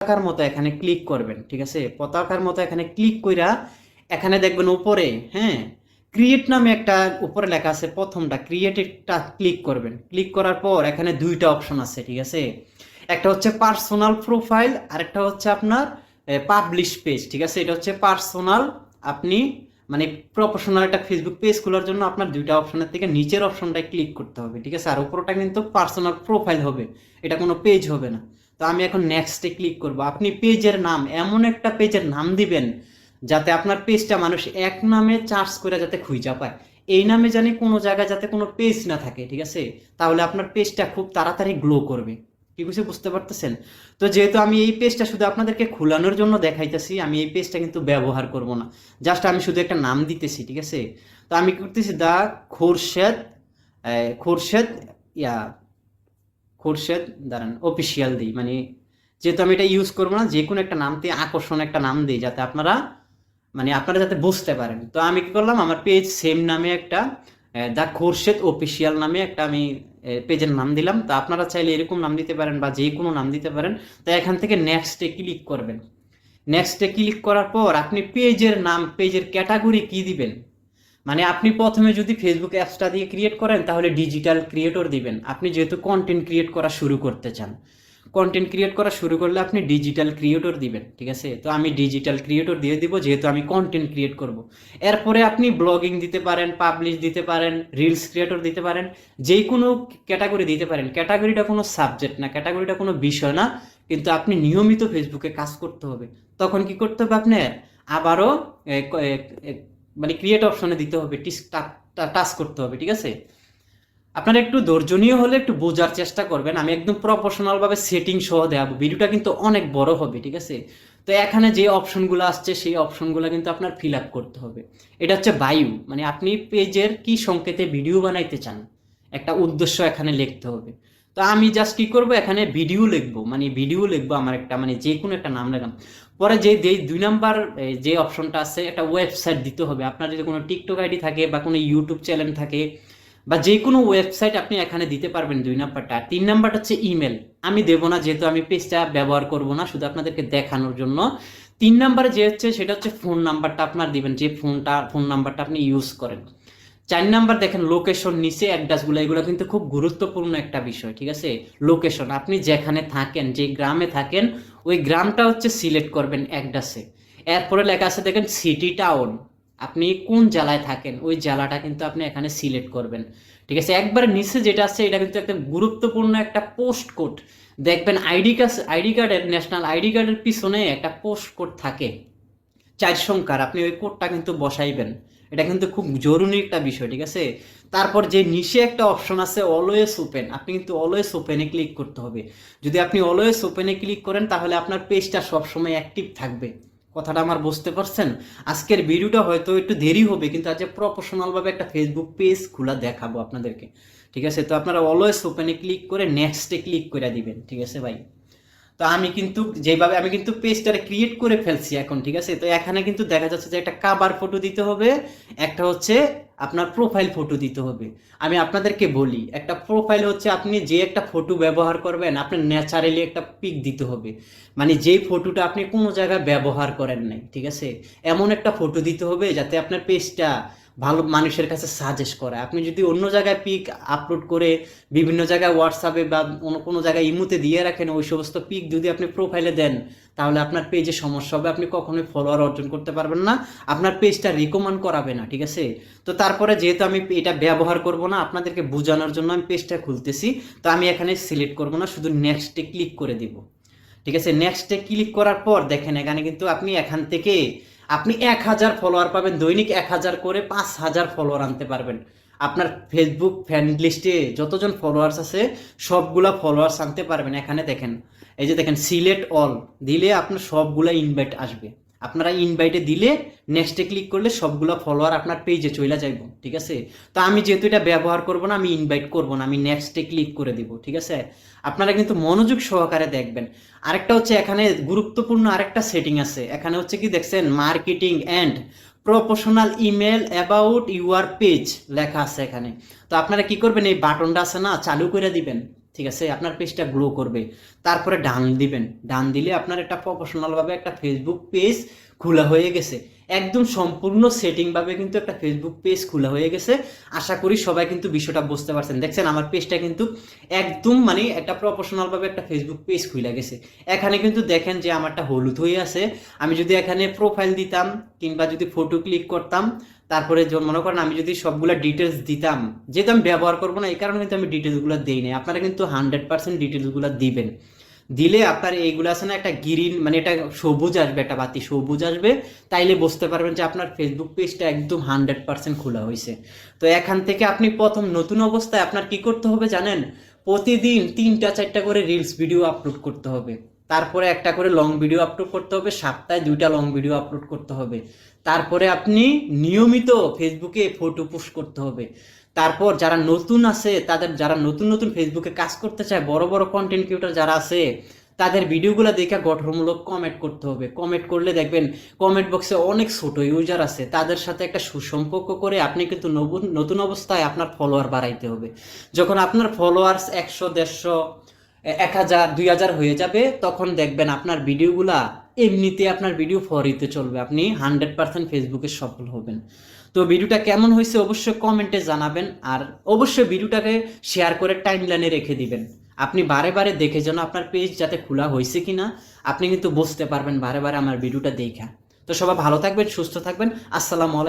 পতাকার মতো এখানে ক্লিক করবেন, ঠিক আছে? পতাকার মতো এখানে ক্লিক কইরা এখানে দেখবেন উপরে হ্যাঁ? ক্রিয়েট নামে একটা উপরে লেখা আছে প্রথমটা ক্রিয়েটেডটা ক্লিক করবেন। ক্লিক করার পর এখানে দুইটা অপশন আছে, ঠিক আছে? একটা হচ্ছে পার্সোনাল প্রোফাইল আর একটা হচ্ছে আপনার পাবলিশ পেজ ঠিক আছে? এটা হচ্ছে পার্সোনাল আপনি মানে প্রফেশনাল একটা ফেসবুক পেজ খোলার জন্য আপনার দুইটা অপশনের থেকে নিচের অপশনটায় ক্লিক করতে হবে, ঠিক আছে? আর উপরটা কিন্তু পার্সোনাল প্রোফাইল হবে, এটা কোনো পেজ হবে না। তো আমি এখন নেক্সটে ক্লিক করব। আপনি পেজের নাম, এমন একটা পেজের নাম দিবেন, যাতে আপনার পেজটা মানুষ এক নামে চার্জ করে যাতে খুঁজা পায়। এই নামে জানি কোনো জায়গায় যাতে কোনো পেজ না থাকে, ঠিক আছে? তাহলে আপনার পেজটা খুব তাড়াতাড়ি গ্লো করবে। কি কিছু বুঝতে পারতেছেন? তো যেহেতু আমি এই পেজটা শুধু আপনাদেরকে খোলানোর জন্য দেখাইতেছি, আমি এই পেজটা কিন্তু ব্যবহার করব না। জাস্ট আমি শুধু একটা নাম দিতেছি, ঠিক আছে? তো আমি করতেছি দা খোরশেদ খোরশেদ, ইয়া খোরশেদ, দাঁড়ান অফিসিয়াল দিই মানে যেহেতু আমি এটা ইউজ করব না, যে কোনো একটা নাম দিয়ে আকর্ষণ একটা নাম দিই, যাতে আপনারা মানে আপনারা যাতে বুঝতে পারেন। তো আমি কি করলাম, আমার পেজ সেম নামে একটা দ্য খোরশেদ অফিসিয়াল নামে একটা আমি পেজের নাম দিলাম। তো আপনারা চাইলে এরকম নাম দিতে পারেন বা যে কোনো নাম দিতে পারেন। তো এখান থেকে নেক্সটে ক্লিক করবেন। নেক্সটে ক্লিক করার পর আপনি পেজের নাম পেজের ক্যাটাগরি কি দিবেন? মানে আপনি প্রথমে যদি ফেসবুক অ্যাপসটা দিয়ে ক্রিয়েট করেন, তাহলে ডিজিটাল ক্রিয়েটর দিবেন। আপনি যেহেতু কন্টেন্ট ক্রিয়েট করা শুরু করতে চান। কন্টেন্ট ক্রিয়েট করা শুরু করলে আপনি ডিজিটাল ক্রিয়েটর দিবেন, ঠিক আছে? তো আমি ডিজিটাল ক্রিয়েটর দিয়ে দিব, যেহেতু আমি কন্টেন্ট ক্রিয়েট করব। এরপরে আপনি ব্লগিং দিতে পারেন পাবলিশ দিতে পারেন রিলস ক্রিয়েটর দিতে পারেন যে কোনো ক্যাটাগরি দিতে পারেন। ক্যাটাগরিটা কোনো সাবজেক্ট না ক্যাটাগরিটা কোনো বিষয় না, কিন্তু আপনি নিয়মিত ফেসবুকে কাজ করতে হবে। তখন কি করতে হবে আপনার? আবারও মানে ক্রিয়েট অপশনে দিতে হবে টাচ করতে হবে, ঠিক আছে? আপনারা একটু ধৈর্যনীয় হলে একটু বোঝার চেষ্টা করবেন। আমি একদম প্রফেশনাল ভাবে সেটিং সহ দেখাবো। ভিডিওটা কিন্তু অনেক বড় হবে, ঠিক আছে? তো এখানে যে অপশনগুলো আসছে, সেই অপশনগুলো কিন্তু আপনার ফিল আপ করতে হবে। এটা হচ্ছে বায়ু। মানে আপনি পেজের কি সংকেতে ভিডিও বানাইতে চান? একটা উদ্দেশ্য এখানে লিখতে হবে। তো আমি জাস্ট কি করব, এখানে ভিডিও লিখব। মানে ভিডিও লিখব আমার একটা মানে যে কোনো একটা নাম লিখলাম পরে যে দুই নাম্বার যে অপশনটা আছে, একটা ওয়েবসাইট দিতে হবে। আপনার যদি কোনো টিকটক আইডি থাকে বা কোনো ইউটিউব চ্যানেল থাকে, বা যে কোনো ওয়েবসাইট আপনি এখানে দিতে পারবেন দুই নাম্বারটা তিন নাম্বারটা হচ্ছে ইমেল আমি দেবো না, যেহেতু আমি পেজটা ব্যবহার করব না, শুধু আপনাদেরকে দেখানোর জন্য। তিন নাম্বারে যে হচ্ছে, সেটা হচ্ছে ফোন নাম্বারটা আপনার দিবেন। যে ফোনটা ফোন নাম্বারটা আপনি ইউজ করেন। চার নাম্বার দেখেন লোকেশন নিচে অ্যাড্রেসগুলো এগুলো কিন্তু খুব গুরুত্বপূর্ণ একটা বিষয়, ঠিক আছে? লোকেশন আপনি যেখানে থাকেন, যে গ্রামে থাকেন, ওই গ্রামটা হচ্ছে সিলেক্ট করবেন অ্যাড্রেসে এরপরে লেখা আছে, দেখেন সিটি টাউন আপনি কোন জেলায় থাকেন, ওই জেলাটা কিন্তু আপনি এখানে সিলেক্ট করবেন, ঠিক আছে? একবার নিচে যেটা আছে, এটা কিন্তু একটা গুরুত্বপূর্ণ একটা পোস্ট কোড দেখবেন আইডি কার্ড আইডি কার্ডের ন্যাশনাল আইডি কার্ডের পিছনে একটা পোস্ট কোড থাকে। চার সংখ্যার আপনি ওই কোডটা কিন্তু বসাইবেন। এটা কিন্তু খুব জরুরি একটা বিষয়, ঠিক আছে? তারপর যে নিচে একটা অপশন আছে অলওয়েজ ওপেন আপনি কিন্তু অলওয়েজ ওপেনে ক্লিক করতে হবে। যদি আপনি অলওয়েজ ওপেনে ক্লিক করেন, তাহলে আপনার পেজটা সবসময় অ্যাক্টিভ থাকবে। কথাটা আমার বুঝতে পারছেন? আজকের ভিডিওটা হয়তো একটু দেরি হবে, কিন্তু আজকে প্রফেশনালভাবে একটা ফেসবুক পেজ খোলা দেখাবো আপনাদেরকে। ঠিক আছে? তো আপনারা অলওয়েজ ওপেনে ক্লিক করে নেক্সটে ক্লিক করে দিবেন, ঠিক আছে ভাই? তো আমি কিন্তু যেভাবে, আমি কিন্তু পেজটারে ক্রিয়েট করে ফেলছি এখন, ঠিক আছে? তো এখানে কিন্তু দেখা যাচ্ছে যে একটা কাবার ফটো দিতে হবে, একটা হচ্ছে আপনার প্রোফাইল ফটো দিতে হবে। আমি আপনাদেরকে বলি, একটা প্রোফাইল হচ্ছে আপনি যে একটা ফটো ব্যবহার করবেন, আপনার ন্যাচারালি একটা পিক দিতে হবে। মানে যেই ফটোটা আপনি কোনো জায়গায় ব্যবহার করেন নাই, ঠিক আছে? এমন একটা ফটো দিতে হবে যাতে আপনার পেজটা ভালো মানুষের কাছে সাজেস্ট করে। আপনি যদি অন্য জায়গায় পিক আপলোড করে বিভিন্ন জায়গায় হোয়াটসঅ্যাপে বা অন্য কোনো জায়গায় ইমুতে দিয়ে রাখেন, ওই সমস্ত পিক যদি আপনি প্রোফাইলে দেন, তাহলে আপনার পেজে সমস্যা হবে। আপনি কখনোই ফলোয়ার অর্জন করতে পারবেন না। আপনার পেজটা রিকমেন্ড করাবে না, ঠিক আছে? তো তারপরে যেহেতু আমি এটা ব্যবহার করব না, আপনাদেরকে বোঝানোর জন্য আমি পেজটা খুলতেছি। তো আমি এখানে সিলেক্ট করব না, শুধু নেক্সটে ক্লিক করে দিব। ঠিক আছে? নেক্সটে ক্লিক করার পর দেখেন, এখানে কিন্তু আপনি এখান থেকে আপনি এক হাজার ফলোয়ার পাবেন, দৈনিক এক হাজার করে পাঁচ হাজার ফলোয়ার আনতে পারবেন। আপনার ফেসবুক ফ্যান লিস্টে যতজন ফলোয়ার্স আছে, সবগুলা ফলোয়ার্স আনতে পারবেন। এখানে দেখেন, এই যে দেখেন, সিলেট অল দিলে আপনার সবগুলা ইনভাইট আসবে। আপনারা ইনভাইটে দিলে নেক্সটে ক্লিক করলে সবগুলা ফলোয়ার আপনার পেজে চলে যাইব, ঠিক আছে? তো আমি যেহেতু এটা ব্যবহার করব না, আমি ইনভাইট করব না, আমি নেক্সটে ক্লিক করে দিব, ঠিক আছে? আপনারা কিন্তু মনোযোগ সহকারে দেখবেন। আরেকটা হচ্ছে এখানে গুরুত্বপূর্ণ আরেকটা সেটিং আছে। এখানে হচ্ছে কি দেখছেন? Marketing and professional email about your page লেখা আছে এখানে। তো আপনারা কি করবেন? এই বাটনটা আছে না, চালু করে দিবেন। ঠিক আছে? আপনার পেজটা গ্রো করবে। তারপরে ডান দিবেন। ডান দিলে আপনার একটা প্রফেশনাল ভাবে একটা ফেসবুক পেজ খোলা হয়ে গেছে। একদম সম্পূর্ণ সেটিং ভাবে কিন্তু একটা ফেসবুক পেজ খোলা হয়ে গেছে। আশা করি সবাই কিন্তু বিষয়টা বুঝতে পারছেন। দেখছেন, আমার পেজটা কিন্তু একদম মানে একটা প্রফেশনাল ভাবে একটা ফেসবুক পেজ খুলে গেছে। এখানে কিন্তু দেখেন যে আমারটা হলুদ হয়ে আছে। আমি যদি এখানে প্রোফাইল দিতাম কিংবা যদি ফটো ক্লিক করতাম তারপরে যে মনে করেন আমি যদি সবগুলা ডিটেলস দিতাম, যেহেতু আমি ব্যবহার করব না, এই কারণে কিন্তু আমি ডিটেলসগুলো দিই নাই। আপনারা কিন্তু হান্ড্রেড পার্সেন্ট ডিটেলসগুলো দিবেন। দিলে আপনার এইগুলো আছে না, একটা গ্রিন মানে এটা সবুজ আসবে, একটা বাতি সবুজ আসবে। তাইলে বুঝতে পারবেন যে আপনার ফেসবুক পেজটা একদম হান্ড্রেড পার্সেন্ট খোলা হয়েছে তো এখান থেকে আপনি প্রথম নতুন অবস্থায় আপনার কি করতে হবে জানেন? প্রতিদিন তিনটা চারটা করে রিলস ভিডিও আপলোড করতে হবে। তারপরে একটা করে লং ভিডিও আপলোড করতে হবে, সপ্তাহে দুইটা লং ভিডিও আপলোড করতে হবে। তারপরে আপনি নিয়মিত ফেসবুকে ফটো পোস্ট করতে হবে। তারপর যারা নতুন আছে, তাদের যারা নতুন নতুন ফেসবুকে কাজ করতে চায়, বড় বড় কন্টেন্ট ক্রিয়েটর যারা আছে, তাদের ভিডিওগুলো দেখে গঠনমূলক কমেন্ট করতে হবে। কমেন্ট করলে দেখবেন কমেন্ট বক্সে অনেক ছোট ইউজার আছে, তাদের সাথে একটা সুসম্পর্ক করে আপনি কিন্তু নতুন অবস্থায় আপনার ফলোয়ার বাড়াইতে হবে। যখন আপনার ফলোয়ার্স একশো, দেড়শো এক হাজার, দুই হাজার হয়ে যাবে, তখন দেখবেন আপনার ভিডিওগুলা এমনিতে আপনার ভিডিও ফরিতে চলবে। আপনি হান্ড্রেড পার্সেন্ট ফেসবুকে সফল হবেন। তো ভিডিওটা কেমন হয়েছে অবশ্যই কমেন্টে জানাবেন আর অবশ্যই ভিডিওটাকে শেয়ার করে টাইম লাইনে রেখে দিবেন। আপনি বারে বারে দেখে যেন আপনার পেজ যাতে খোলা হয়েছে কিনা, আপনি কিন্তু বুঝতে পারবেন বারে বারে আমার ভিডিওটা দেখা। তো সবাই ভালো থাকবেন, সুস্থ থাকবেন। আসসালামু আলাইকুম।